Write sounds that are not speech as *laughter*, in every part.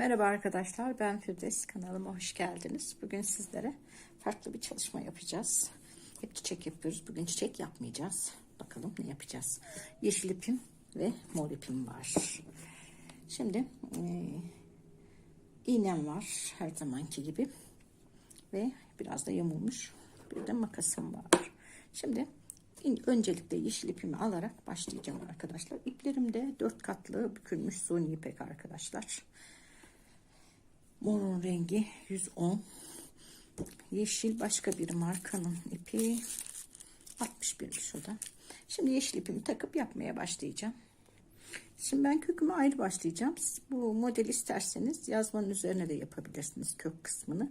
Merhaba arkadaşlar ben Firdevs kanalıma hoş geldiniz. Bugün sizlere farklı bir çalışma yapacağız. Hep çiçek yapıyoruz. Bugün çiçek yapmayacağız. Bakalım ne yapacağız. Yeşil ipim ve mor ipim var. Şimdi e, iğnem var her zamanki gibi. Ve biraz da yamulmuş. Bir de makasım var. Şimdi öncelikle yeşil ipimi alarak başlayacağım arkadaşlar. İplerim de dört katlı bükülmüş suni ipek arkadaşlar. Morun rengi 110. Yeşil başka bir markanın ipi. 61'miş o da. Şimdi yeşil ipimi takıp yapmaya başlayacağım. Şimdi ben kökümü ayrı başlayacağım. Siz bu model isterseniz yazmanın üzerine de yapabilirsiniz kök kısmını.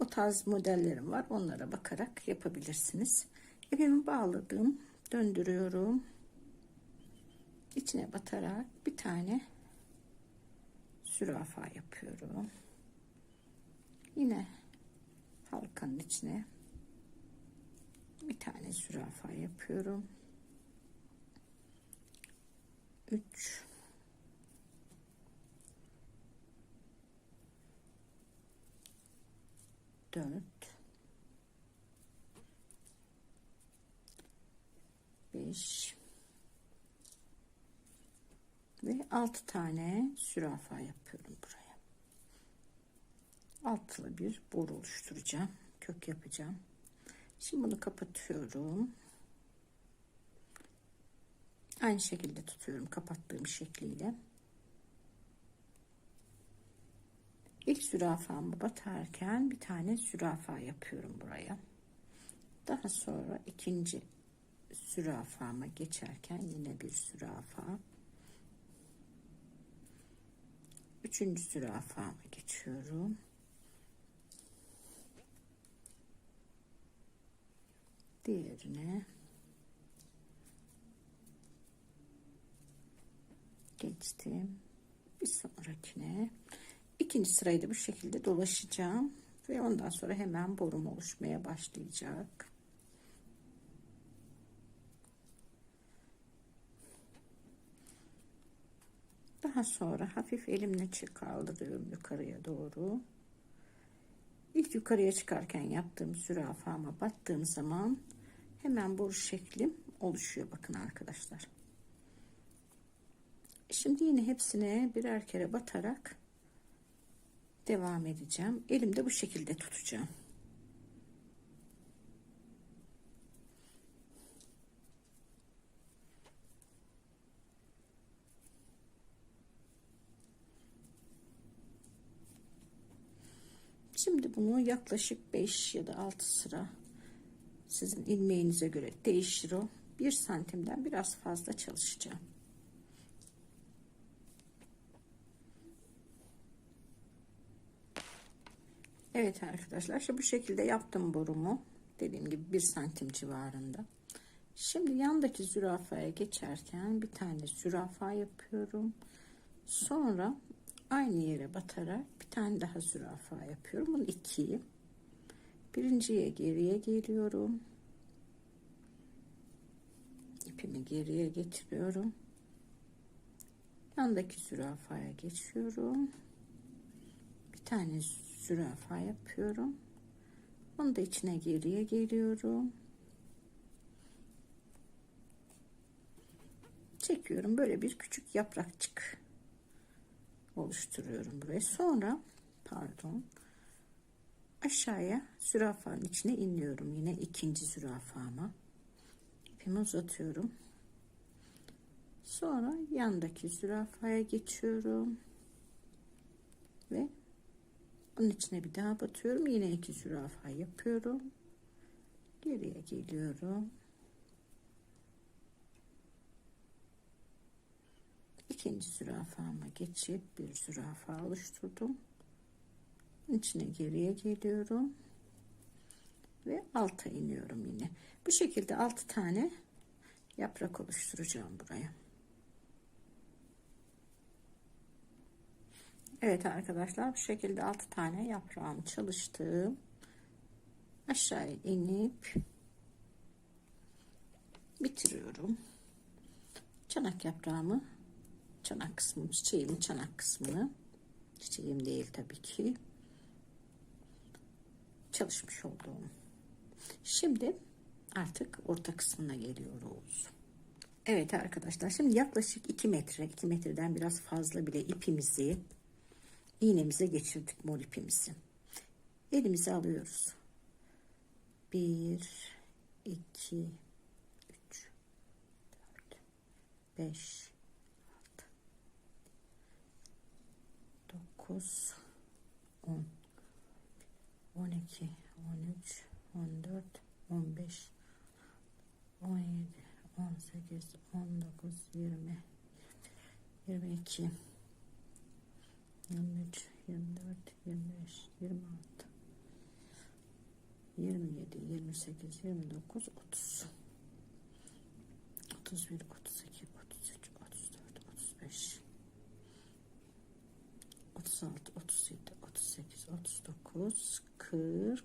O tarz modellerim var. Onlara bakarak yapabilirsiniz. İpimi bağladım. Döndürüyorum. İçine batarak bir tane zürafa yapıyorum. Yine halkanın içine bir tane zürafa yapıyorum. 3 4 5 ve 6 tane sürafa yapıyorum buraya. Altılı bir boru oluşturacağım. Kök yapacağım. Şimdi bunu kapatıyorum. Aynı şekilde tutuyorum kapattığım şekliyle. İlk zürafamı batarken bir tane zürafa yapıyorum buraya. Daha sonra ikinci zürafama geçerken yine bir zürafa. Üçüncü zürafama geçiyorum. Diğerine geçtim. Bir sonrakine ikinci sırayı da bu şekilde dolaşacağım ve ondan sonra hemen borum oluşmaya başlayacak. Daha sonra hafif elimle kaldırıyorum yukarıya doğru. İlk yukarıya çıkarken yaptığım zürafama battığım zaman hemen boru şeklim oluşuyor bakın arkadaşlar. Şimdi yine hepsine birer kere batarak devam edeceğim. Elimde bu şekilde tutacağım. Bunu yaklaşık 5 ya da 6 sıra sizin ilmeğinize göre değişir o. 1 santimden biraz fazla çalışacağım. Evet arkadaşlar işte bu şekilde yaptım borumu. Dediğim gibi 1 santim civarında. Şimdi yandaki zürafaya geçerken bir tane zürafa yapıyorum. Sonra aynı yere batarak bir tane daha zürafa yapıyorum. Bunu ikiyi. Birinciye geriye geliyorum. İpimi geriye getiriyorum. Yandaki zürafaya geçiyorum. Bir tane zürafa yapıyorum. Onu da içine geriye geliyorum. Çekiyorum. Böyle bir küçük yaprakçık oluşturuyorum buraya. Sonra pardon aşağıya zürafanın içine iniyorum. Yine ikinci zürafama. İpimi uzatıyorum. Sonra yandaki zürafaya geçiyorum. Ve onun içine bir daha batıyorum. Yine iki zürafa yapıyorum. Geriye geliyorum. İkinci zürafama geçip bir zürafa oluşturdum. İçine geriye geliyorum. Ve alta iniyorum yine. Bu şekilde altı tane yaprak oluşturacağım buraya. Evet arkadaşlar bu şekilde altı tane yaprağımı çalıştım. Aşağıya inip bitiriyorum. Çanak yaprağımı çanak kısmını çiçeğimin çanak kısmını Çiçeğim değil tabii ki. Çalışmış olduğum. Şimdi artık orta kısmına geliyoruz. Evet arkadaşlar şimdi yaklaşık 2 metre 2 metreden biraz fazla bile ipimizi iğnemize geçirdik mor ipimizi. Elimize alıyoruz. 1 2 3 4 5 6 9 10 12 13 14 15 17 18 19 20 22 23 24 25 26 27 28 29 30 31 32 33 34 35 36 37 38 39 40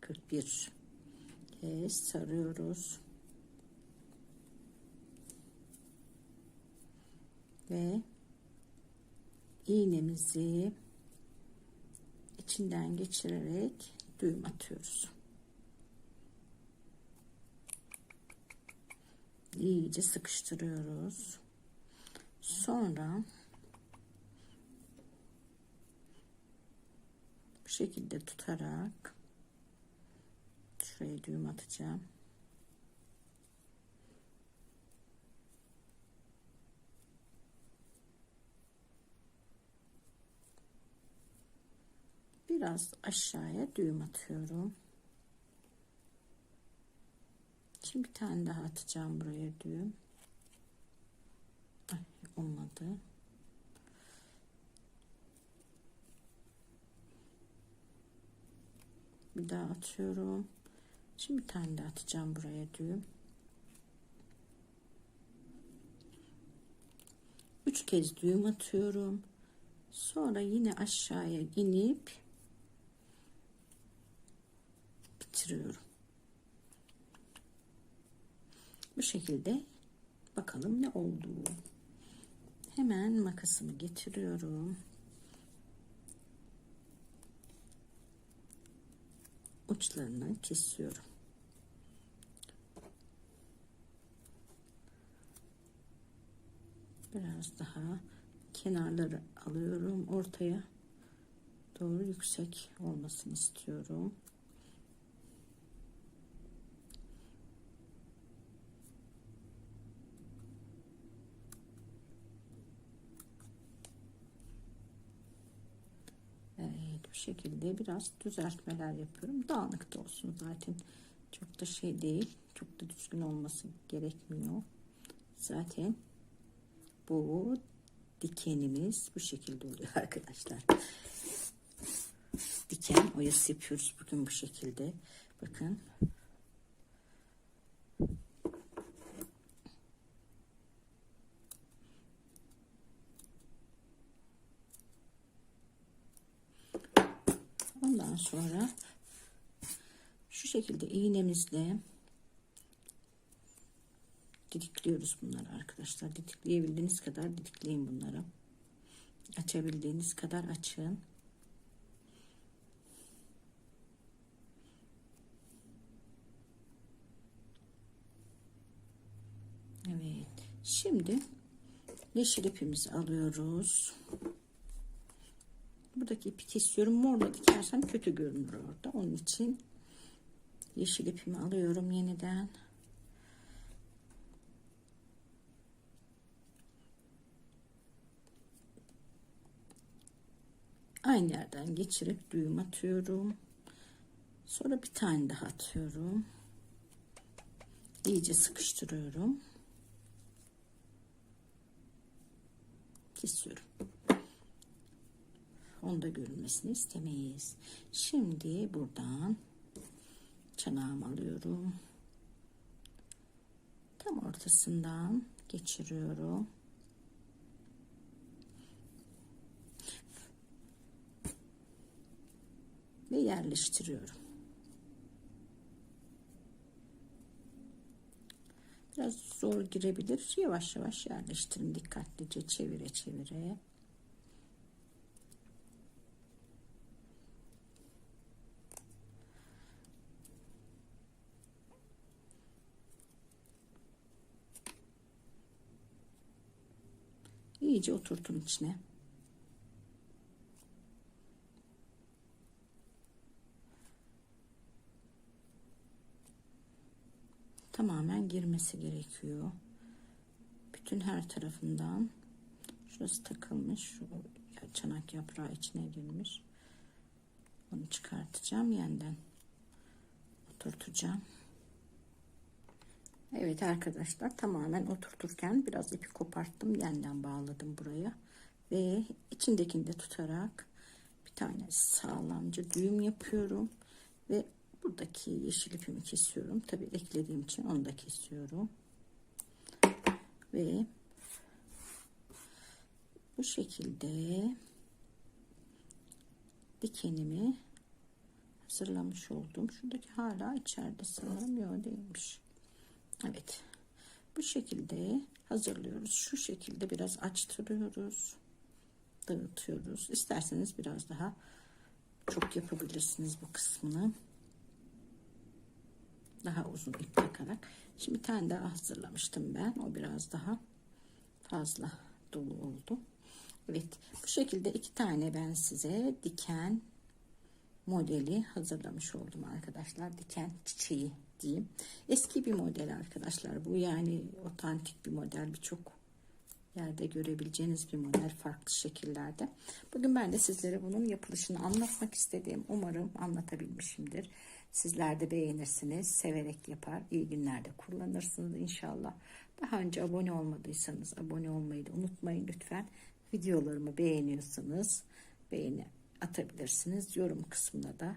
41 kez sarıyoruz ve iğnemizi içinden geçirerek düğüm atıyoruz. İyice sıkıştırıyoruz. Sonra şekilde tutarak şuraya düğüm atacağım. biraz aşağıya düğüm atıyorum. Şimdi bir tane daha atacağım buraya düğüm. Ay, olmadı. Bir daha atıyorum. Şimdi bir tane daha atacağım buraya düğüm. Üç kez düğüm atıyorum. Sonra yine aşağıya inip bitiriyorum. Bu şekilde bakalım ne oldu. Hemen makasımı getiriyorum. Uçlarından kesiyorum. Biraz daha kenarları alıyorum ortaya doğru yüksek olmasını istiyorum. Evet bu şekilde biraz düzeltmeler yapıyorum. Dağınık da olsun zaten. Çok da şey değil. Çok da düzgün olması gerekmiyor. Zaten bu dikenimiz bu şekilde oluyor *laughs* arkadaşlar. Diken oyası yapıyoruz bugün bu şekilde. Bakın. Ondan sonra şu şekilde iğnemizle didikliyoruz bunları arkadaşlar. Didikleyebildiğiniz kadar didikleyin bunları. Açabildiğiniz kadar açın. Evet. Şimdi yeşil ipimizi alıyoruz. Buradaki ipi kesiyorum. Morla dikersem kötü görünür orada. Onun için yeşil ipimi alıyorum yeniden. Aynı yerden geçirip düğüm atıyorum. Sonra bir tane daha atıyorum. İyice sıkıştırıyorum. Kesiyorum. Onda görünmesini istemeyiz. Şimdi buradan çanağımı alıyorum. Tam ortasından geçiriyorum. Ve yerleştiriyorum. Biraz zor girebilir. Yavaş yavaş yerleştirin. Dikkatlice çevire çevire. İyice oturtun içine. Tamamen girmesi gerekiyor. Bütün her tarafından. Şurası takılmış. Şu çanak yaprağı içine girmiş. Onu çıkartacağım yeniden. Oturtacağım. Evet arkadaşlar tamamen oturturken biraz ipi koparttım. Yeniden bağladım buraya. Ve içindekini de tutarak bir tane sağlamcı düğüm yapıyorum. Ve buradaki yeşil ipimi kesiyorum. Tabi eklediğim için onu da kesiyorum. Ve bu şekilde dikenimi hazırlamış oldum. Şuradaki hala içeride sanırım yok değilmiş. Evet. Bu şekilde hazırlıyoruz. Şu şekilde biraz açtırıyoruz. Dağıtıyoruz. İsterseniz biraz daha çok yapabilirsiniz bu kısmını. Daha uzun ip takarak. Şimdi bir tane daha hazırlamıştım ben. O biraz daha fazla dolu oldu. Evet. Bu şekilde iki tane ben size diken modeli hazırlamış oldum arkadaşlar. Diken çiçeği diyeyim. Eski bir model arkadaşlar. Bu yani otantik bir model. Birçok yerde görebileceğiniz bir model farklı şekillerde. Bugün ben de sizlere bunun yapılışını anlatmak istedim. Umarım anlatabilmişimdir. Sizler de beğenirsiniz, severek yapar, iyi günlerde kullanırsınız inşallah. Daha önce abone olmadıysanız abone olmayı da unutmayın lütfen. Videolarımı beğeniyorsanız beğeni atabilirsiniz. Yorum kısmına da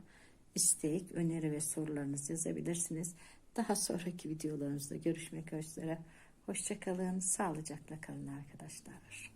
istek, öneri ve sorularınızı yazabilirsiniz. Daha sonraki videolarımızda görüşmek üzere. Hoşçakalın, sağlıcakla kalın arkadaşlar.